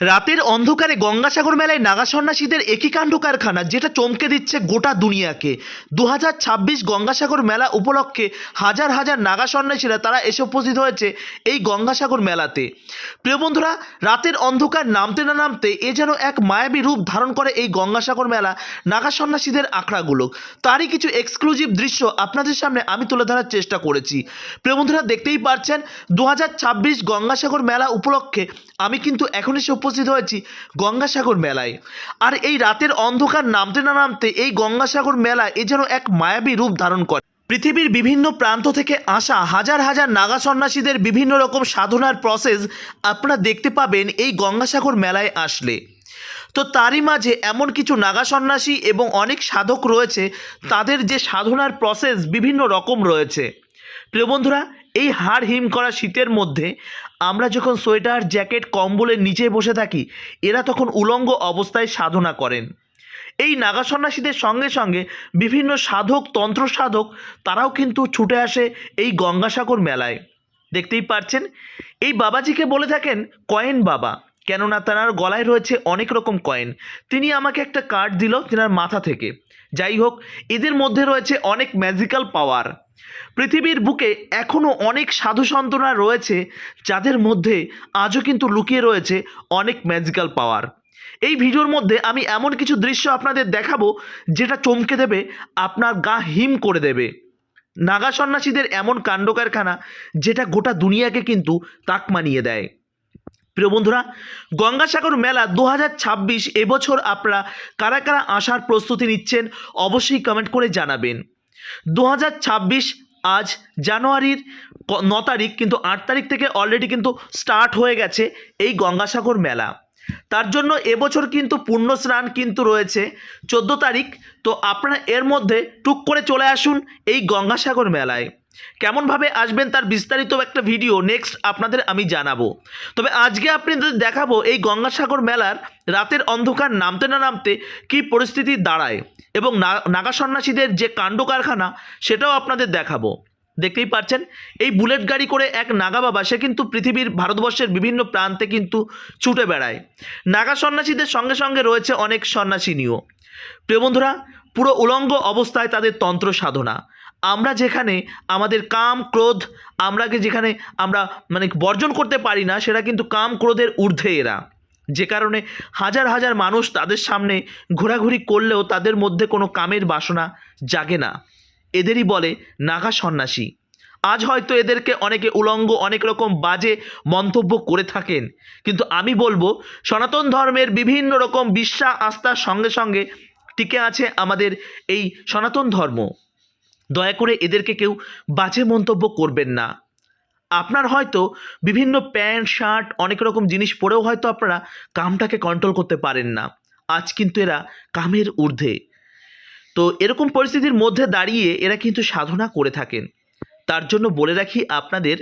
রাতের অন্ধকারে গঙ্গাসাগর মেলায় নাগা সন্ন্যাসীদের কাণ্ড কারখানা, যেটা চমকে দিচ্ছে গোটা দুনিয়াকে। দু হাজার ছাব্বিশ গঙ্গাসাগর মেলা উপলক্ষে হাজার হাজার নাগা সন্ন্যাসীরা তারা এসে উপস্থিত হয়েছে এই গঙ্গাসাগর মেলাতে। প্রিয় বন্ধুরা, রাতের অন্ধকার নামতে না নামতে এ যেন এক মায়াবী রূপ ধারণ করে এই গঙ্গাসাগর মেলা নাগা সন্ন্যাসীদের আখড়াগুলো। তারই কিছু এক্সক্লুসিভ দৃশ্য আপনাদের সামনে আমি তুলে ধরার চেষ্টা করেছি। প্রিয় বন্ধুরা, দেখতেই পারছেন দু হাজার ছাব্বিশ গঙ্গাসাগর মেলা উপলক্ষে আমি কিন্তু এখন এসে উপস্থিত হয়েছি গঙ্গাসাগর মেলায়। আর এই রাতের অন্ধকার নামতে না নামতে এই গঙ্গাসাগর মেলা এ যেন এক মায়াবী রূপ ধারণ করে। পৃথিবীর বিভিন্ন প্রান্ত থেকে আসা হাজার হাজার নাগা সন্ন্যাসীদের বিভিন্ন রকম সাধনার প্রসেস আপনারা দেখতে পাবেন এই গঙ্গাসাগর মেলায় আসলে। তো তারই মাঝে এমন কিছু নাগা সন্ন্যাসী এবং অনেক সাধক রয়েছে, তাদের যে সাধনার প্রসেস বিভিন্ন রকম রয়েছে। প্রিয় বন্ধুরা, এই হাড় হিম করা শীতের মধ্যে আমরা যখন সোয়েটার, জ্যাকেট, কম্বলের নিচে বসে থাকি, এরা তখন উলঙ্গ অবস্থায় সাধনা করেন। এই নাগা সন্ন্যাসীদের সঙ্গে সঙ্গে বিভিন্ন সাধক, তন্ত্র সাধক, তারাও কিন্তু ছুটে আসে এই গঙ্গাসাগর মেলায়। দেখতেই পাচ্ছেন এই বাবাজিকে বলে থাকেন কয়েন বাবা, কেননা তার গলায় রয়েছে অনেক রকম কয়েন। তিনি আমাকে একটা কার্ড দিল তেনার মাথা থেকে। যাই হোক, এদের মধ্যে রয়েছে অনেক ম্যাজিক্যাল পাওয়ার পৃথিবীর বুকে এখনও অনেক সাধু সন্তরা রয়েছে যাদের মধ্যে আজও কিন্তু লুকিয়ে রয়েছে অনেক ম্যাজিক্যাল পাওয়ার এই ভিডিওর মধ্যে আমি এমন কিছু দৃশ্য আপনাদের দেখাবো যেটা চমকে দেবে, আপনার গা হিম করে দেবে। নাগা সন্ন্যাসীদের এমন কাণ্ড কারখানা যেটা গোটা দুনিয়াকে কিন্তু তাক মানিয়ে দেয়। প্রিয় বন্ধুরা, গঙ্গাসাগর মেলা দু হাজার ছাব্বিশ এবছর আপনারা কারা কারা আসার প্রস্তুতি নিচ্ছেন অবশ্যই কমেন্ট করে জানাবেন। দু হাজার ছাব্বিশ আজ জানুয়ারির ন তারিখ, কিন্তু আট তারিখ থেকে অলরেডি কিন্তু স্টার্ট হয়ে গেছে এই গঙ্গাসাগর মেলা। তার জন্য এবছর কিন্তু পূর্ণ স্নান কিন্তু রয়েছে। চোদ্দ তারিখ, তো আপনারা এর মধ্যে টুক করে চলে আসুন এই গঙ্গাসাগর মেলায়। কেমনভাবে আসবেন তার বিস্তারিত একটা ভিডিও নেক্সট আপনাদের আমি জানাব। তবে আজকে আপনাদের দেখাবো এই গঙ্গাসাগর মেলার রাতের অন্ধকার নামতে না নামতে কী পরিস্থিতি দাঁড়ায়। এবং নাগা সন্ন্যাসীদের যে কাণ্ড কারখানা সেটাও আপনাদের দেখাবো। দেখতেই পাচ্ছেন, এই বুলেট গাড়ি করে এক নাগা বাবা, সে কিন্তু পৃথিবীর ভারতবর্ষের বিভিন্ন প্রান্তে কিন্তু ছুটে বেড়ায়। নাগা সন্ন্যাসীদের সঙ্গে সঙ্গে রয়েছে অনেক সন্ন্যাসিনীও। প্রিয় বন্ধুরা, পুরো উলঙ্গ অবস্থায় তাদের তন্ত্র সাধনা। আমরা যেখানে আমাদের কাম, ক্রোধ, আমরাকে যেখানে আমরা মানে বর্জন করতে পারি না, সেটা কিন্তু কাম, ক্রোধের ঊর্ধ্বে এরা। যে কারণে হাজার হাজার মানুষ তাদের সামনে ঘোরাঘুরি করলেও তাদের মধ্যে কোনো কামের বাসনা জাগে না। এদেরই বলে নাগা সন্ন্যাসী। আজ হয়তো এদেরকে অনেকে উলঙ্গ, অনেক রকম বাজে মন্তব্য করে থাকেন। কিন্তু আমি বলব, সনাতন ধর্মের বিভিন্ন রকম বিশ্বাস আস্থার সঙ্গে সঙ্গে টিকে আছে আমাদের এই সনাতন ধর্ম। দয়া করে এদেরকে কেউ বাজে মন্তব্য করবেন না। আপনার হয়তো বিভিন্ন প্যান্ট, শার্ট, অনেক রকম জিনিস পরেও হয়তো আপনারা কামটাকে কন্ট্রোল করতে পারেন না। আজ কিন্তু এরা কামের ঊর্ধ্বে। তো এরকম পরিস্থিতির মধ্যে দাঁড়িয়ে এরা কিন্তু সাধনা করে থাকেন। তার জন্য বলে রাখি আপনাদের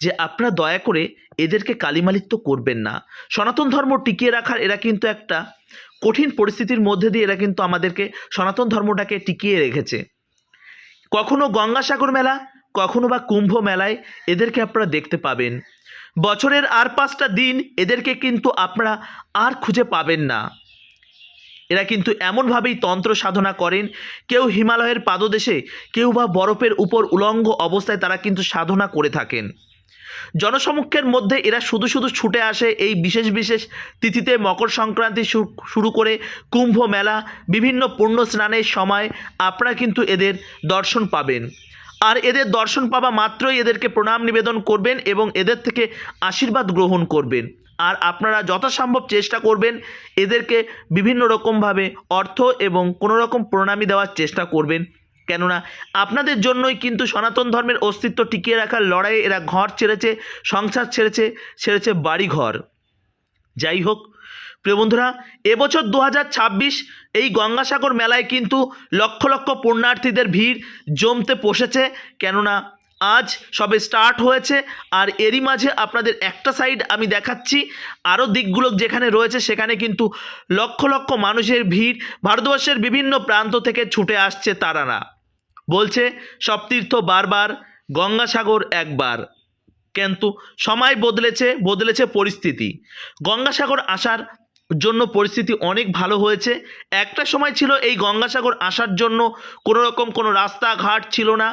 যে আপনারা দয়া করে এদেরকে কালিমালিত্ব করবেন না। সনাতন ধর্ম টিকিয়ে রাখার এরা কিন্তু একটা কঠিন পরিস্থিতির মধ্যে দিয়ে এরা কিন্তু আমাদেরকে সনাতন ধর্মটাকে টিকিয়ে রেখেছে। কখনো গঙ্গাসাগর মেলা কখনো বা কুম্ভ মেলায় এদেরকে আপনারা দেখতে পাবেন। বছরের আর পাঁচটা দিন এদেরকে কিন্তু আপনারা আর খুঁজে পাবেন না। এরা কিন্তু এমনভাবেই তন্ত্র সাধনা করেন, কেউ হিমালয়ের পাদদেশে, কেউ বা বরফের উপর উলঙ্গ অবস্থায় তারা কিন্তু সাধনা করে থাকেন। জনসমক্ষের মধ্যে এরা শুধু শুধু ছুটে আসে এই বিশেষ বিশেষ তিথিতে মকর সংক্রান্তি শুরু করে কুম্ভ মেলা, বিভিন্ন পুণ্য স্নানের সময় আপনারা কিন্তু এদের দর্শন পাবেন। আর এদের দর্শন পাওয়া মাত্রই এদেরকে প্রণাম নিবেদন করবেন এবং এদের থেকে আশীর্বাদ গ্রহণ করবেন। আর আপনারা যথাসম্ভব চেষ্টা করবেন এদেরকে বিভিন্ন রকমভাবে অর্থ এবং কোনো রকম প্রণামী দেওয়ার চেষ্টা করবেন। কেননা আপনাদের জন্যই কিন্তু সনাতন ধর্মের অস্তিত্ব টিকিয়ে রাখার লড়াইয়ে এরা ঘর ছেড়েছে, সংসার ছেড়েছে ছেড়েছে বাড়ি ঘর যাই হোক প্রিয় বন্ধুরা, এবছর দু হাজার ছাব্বিশ এই গঙ্গাসাগর মেলায় কিন্তু লক্ষ লক্ষ পুণ্যার্থীদের ভিড় জমতে বসেছে। কেননা আজ সবে স্টার্ট হয়েছে আর এরই মাঝে আপনাদের একটা সাইড আমি দেখাচ্ছি। আরও দিকগুলো যেখানে রয়েছে সেখানে কিন্তু লক্ষ লক্ষ মানুষের ভিড়, ভারতবর্ষের বিভিন্ন প্রান্ত থেকে ছুটে আসছে তারা না বলছে, সব তীর্থ বারবার, গঙ্গাসাগর একবার। কিন্তু সময় বদলেছে বদলেছে পরিস্থিতি। গঙ্গাসাগর আসার জন্য পরিস্থিতি অনেক ভালো হয়েছে। একটা সময় ছিল এই গঙ্গাসাগর আসার জন্য কোনো রকম কোনো রাস্তাঘাট ছিল না।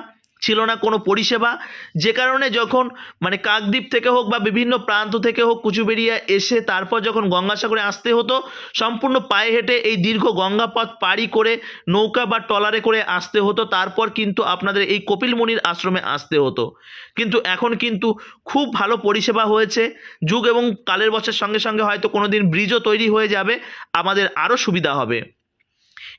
ছিল না কোনো পরিষেবা। যে কারণে যখন মানে কাকদ্বীপ থেকে হোক বা বিভিন্ন প্রান্ত থেকে হোক কুচুবেড়িয়া এসে তারপর যখন গঙ্গাসাগরে আসতে হতো, সম্পূর্ণ পায়ে হেঁটে এই দীর্ঘ গঙ্গাপথ পাড়ি করে নৌকা বা ট্রলারে করে আসতে হতো। তারপর কিন্তু আপনাদের এই কপিলমুনির আশ্রমে আসতে হতো। কিন্তু এখন কিন্তু খুব ভালো পরিষেবা হয়েছে। যুগ এবং কালের বছর সঙ্গে সঙ্গে হয়তো কোনো দিন ব্রিজও তৈরি হয়ে যাবে। আমাদের আরও সুবিধা হবে।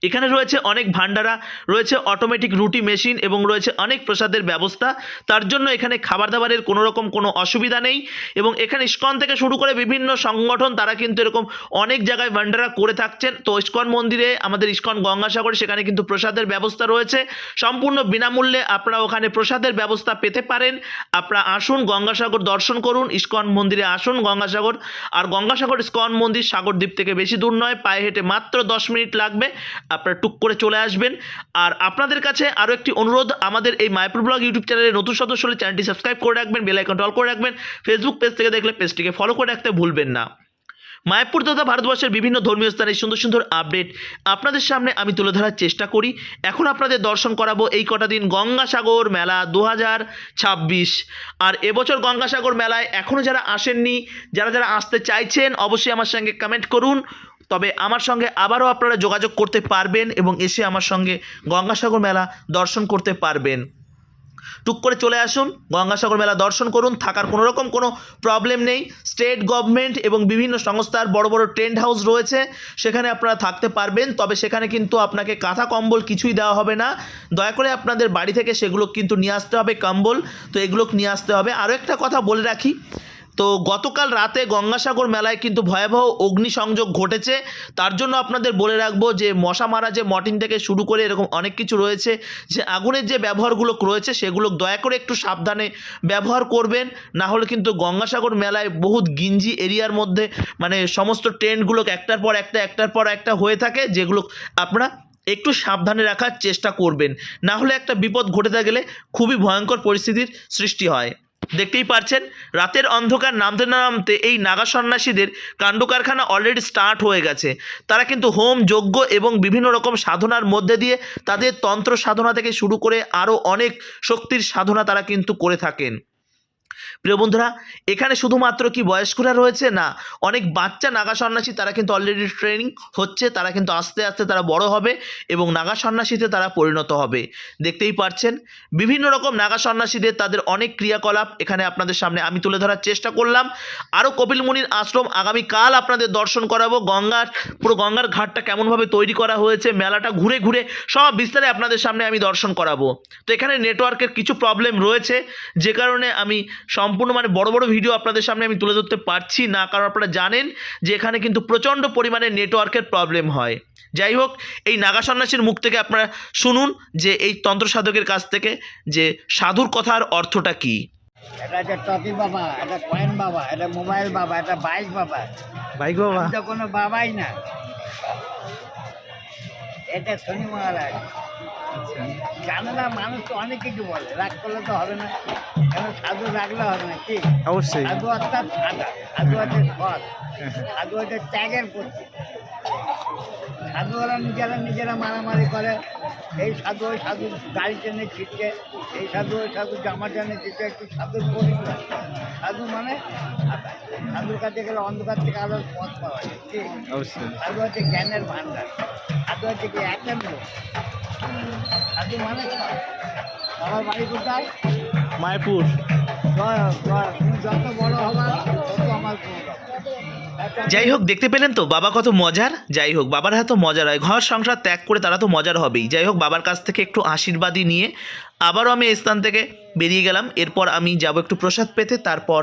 এখানে রয়েছে অনেক ভান্ডারা রয়েছে অটোমেটিক রুটি মেশিন এবং রয়েছে অনেক প্রসাদের ব্যবস্থা। তার জন্য এখানে খাবার দাবারের কোনো রকম কোনো অসুবিধা নেই এবং এখানে ইস্কন থেকে শুরু করে বিভিন্ন সংগঠন তারা কিন্তু এরকম অনেক জায়গায় ভান্ডারা করে থাকছেন। তো ইস্কন মন্দিরে, আমাদের ইস্কন গঙ্গাসাগর সেখানে কিন্তু প্রসাদের ব্যবস্থা রয়েছে। সম্পূর্ণ বিনামূল্যে আপনারা ওখানে প্রসাদের ব্যবস্থা পেতে পারেন। আপনারা আসুন গঙ্গাসাগর দর্শন করুন, ইস্কন মন্দিরে আসুন গঙ্গাসাগর। আর গঙ্গাসাগর, ইস্কন মন্দির সাগরদ্বীপ থেকে বেশি দূর নয়, পায়ে হেঁটে মাত্র দশ মিনিট লাগবে। আপনারা টুক করে চলে আসবেন। আর আপনাদের কাছে আরও একটি অনুরোধ, আমাদের এই মাইপুর ব্লগ ইউটিউব চ্যানেলে নতুন সদস্য হলে চ্যানেলটি সাবস্ক্রাইব করে রাখবেন, বেল আইকনটা অল করে রাখবেন। ফেসবুক পেজ থেকে দেখলে পেজটিকে ফলো করে রাখতে ভুলবেন না। মায়াপুর তথা ভারতবর্ষের বিভিন্ন ধর্মীয় স্থানের সুন্দর সুন্দর আপডেট আপনাদের সামনে আমি তুলে ধরার চেষ্টা করি। এখন আপনাদের দর্শন করাবো এই কটা দিন গঙ্গাসাগর মেলা দু হাজার ছাব্বিশ। আর এবছর গঙ্গাসাগর মেলায় এখনও যারা আসেননি, যারা যারা আসতে চাইছেন, অবশ্যই আমার সঙ্গে কমেন্ট করুন। তবে আমার সঙ্গে আবারও আপনারা যোগাযোগ করতে পারবেন এবং এসে আমার সঙ্গে গঙ্গাসাগর মেলা দর্শন করতে পারবেন। টুক করে চলে আসুন, গঙ্গাসাগর মেলা দর্শন করুন, থাকার কোনো রকম কোনো প্রবলেম নেই। স্টেট গভর্নমেন্ট এবং বিভিন্ন সংস্থার বড় বড় টেন্ট হাউস রয়েছে, সেখানে আপনারা থাকতে পারবেন, তবে সেখানে কিন্তু আপনাকে কাঁথা কম্বল কিছুই দেওয়া হবে না। দয়া করে আপনাদের বাড়ি থেকে সেগুলো কিন্তু নিয়ে আসতে হবে কম্বল, তো এগুলো নিয়ে আসতে হবে। আরও একটা কথা বলে রাখি তো গতকাল রাতে গঙ্গাসাগর মেলায় কিন্তু ভয়াবহ অগ্নিসংযোগ ঘটেছে। তার জন্য আপনাদের বলে রাখব যে মশা মারা যে মর্টিন থেকে শুরু করে এরকম অনেক কিছু রয়েছে, যে আগুনের যে ব্যবহারগুলো রয়েছে, সেগুলো দয়া করে একটু সাবধানে ব্যবহার করবেন। না হলে কিন্তু গঙ্গাসাগর মেলায় বহুত গিঞ্জি এরিয়ার মধ্যে মানে সমস্ত ট্রেন্ডগুলো একটার পর একটা, একটার পর একটা হয়ে থাকে, যেগুলো আপনারা একটু সাবধানে রাখার চেষ্টা করবেন। না হলে একটা বিপদ ঘটে গেলে খুবই ভয়ঙ্কর পরিস্থিতির সৃষ্টি হয়। দেখতেই পারছেন, রাতের অন্ধকার নামতে না নামতে এই নাগা সন্ন্যাসীদের কাণ্ড কারখানা অলরেডি স্টার্ট হয়ে গেছে। তারা কিন্তু হোম, যজ্ঞ এবং বিভিন্ন রকম সাধনার মধ্যে দিয়ে তাদের তন্ত্র সাধনা থেকে শুরু করে আরও অনেক শক্তির সাধনা তারা কিন্তু করে থাকেন। প্রিয় বন্ধুরা, এখানে শুধুমাত্র কি বয়স্করা রয়েছে? না, অনেক বাচ্চা নাগা সন্ন্যাসী তারা কিন্তু অলরেডি ট্রেনিং হচ্ছে, তারা কিন্তু আস্তে আস্তে তারা বড় হবে এবং নাগা সন্ন্যাসীতে তারা পরিণত হবে। দেখতেই পারছেন, বিভিন্ন রকম নাগা সন্ন্যাসীদের তাদের অনেক ক্রিয়াকলাপ এখানে আপনাদের সামনে আমি তুলে ধরার চেষ্টা করলাম। আরও কপিল মুনির আশ্রম আগামীকাল আপনাদের দর্শন করাবো। গঙ্গার, পুরো গঙ্গার ঘাটটা কেমনভাবে তৈরি করা হয়েছে, মেলাটা ঘুরে ঘুরে সব বিস্তারে আপনাদের সামনে আমি দর্শন করাবো। তো এখানে নেটওয়ার্কের কিছু প্রবলেম রয়েছে, যে কারণে আমি সম্পূর্ণ মানে বড় বড় ভিডিও আপনাদের সামনে আমি তুলে ধরতে পারছি না কারণ আপনারা জানেন যে এখানে কিন্তু প্রচণ্ড পরিমাণে নেটওয়ার্কের প্রবলেম হয়। যাই হোক এই নাগা সন্ন্যাসীর মুখ থেকে আপনারা শুনুন যে এই তন্ত্র সাধকের কাছ থেকে যে সাধুর কথার অর্থটা কী। এটা হচ্ছে টকি বাবা এটা কয়েন বাবা এটা মোবাইল বাবা এটা বাইক বাবা। বাইক বাবা? তো কোনো বাবাই না। এটা শনি মহারাজ। জানে মানুষ তো অনেক কিছু বলে রাগ করলে তো হবে না কেন সাধু রাখলে হবে না কি? অবশ্যই। সাধু অর্থাৎ সাদা সাধু হচ্ছে সৎ সাধু হচ্ছে ত্যাগের প্রতি সাধুরা নিজেরা নিজেরা মারামারি করে এই সাধু ওই সাধু গাড়ি টেনে ছিটকে এই সাধু ওই সাধু জামা টেনে ছিটকে একটু সাধুর পরিচয় সাধু মানে সাধুর কাছে গেলে অন্ধকার থেকে আলোর পথ পাওয়া যায় ঠিক সাধু হচ্ছে জ্ঞানের ভান্ডার সাধু হচ্ছে কি সৎ। আমার বাড়ি কোথায়? মায়াপুর। জয় হোক, জয় হোক। তুমি যত বড় হবা তত আমার যাই হোক দেখতে পেলেন তো বাবা কত মজার। যাই হোক বাবার এত মজার হয়। ঘর সংসার ত্যাগ করে তারা তো মজার হবেই। যাই হোক বাবার কাছ থেকে একটু আশীর্বাদই নিয়ে আবারও আমি স্থান থেকে বেরিয়ে গেলাম। এরপর আমি যাব একটু প্রসাদ পেতে। তারপর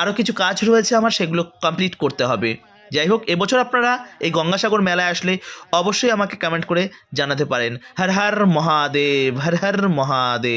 আরও কিছু কাজ রয়েছে আমার সেগুলো কমপ্লিট করতে হবে। যাই হোক এবছর আপনারা এই গঙ্গাসাগর মেলায় আসলে অবশ্যই আমাকে কমেন্ট করে জানাতে পারেন। হর হর মহাদেব, হর হর মহাদেব।